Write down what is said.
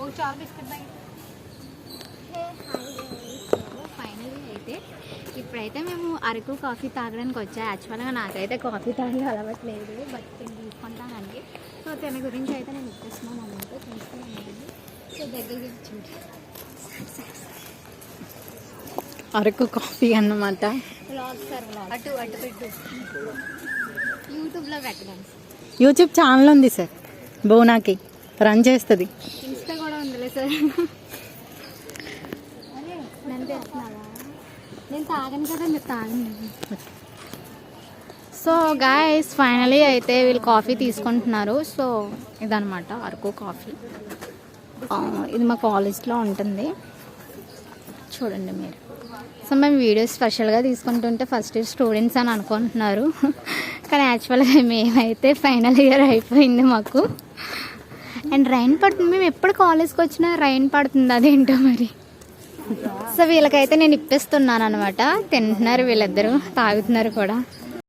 ఒక చాలు biscuit finally అయితే ఇప్పుడైతే మేము అరకు కాఫీ తాగడానికి వచ్చా. యాక్చువల్గా నాకైతే కాఫీ తాగే అలవాట్లేదు బట్ నేను తీసుకుంటానండి. సో తన గురించి అయితే నేను ఇప్పిస్తున్నాను అన్నమాట తీసుకున్నాను సో దగ్గరికి చూడండి అరకు కాఫీ అన్నమాట. అటు అటు పెట్టు. యూట్యూబ్లో పెట్టడానికి యూట్యూబ్ ఛానల్ ఉంది సార్ బోనాకి. రన్ చేస్తుంది. సార్ నేను తాగను కదా మీరు తాగండి. సో గాయస్ ఫైనలీ అయితే వీళ్ళు కాఫీ తీసుకుంటున్నారు. సో ఇదనమాట అరకు కాఫీ ఇది మా కాలేజ్లో ఉంటుంది. చూడండి మీరు. సో మేము వీడియో స్పెషల్గా తీసుకుంటుంటే ఫస్ట్ ఇయర్ స్టూడెంట్స్ అని అనుకుంటున్నారు. కానీ యాక్చువల్గా మేమైతే ఫైనల్ ఇయర్ అయిపోయింది మాకు. అండ్ రైన్ పడుతుంది. మేము ఎప్పుడు కాలేజ్కి వచ్చినా రైన్ పడుతుంది. అదేంటో మరి. సో వీళ్ళకైతే నేను ఇప్పిస్తున్నాను అనమాట తింటున్నారు వీళ్ళిద్దరూ. తాగుతున్నారు కూడా.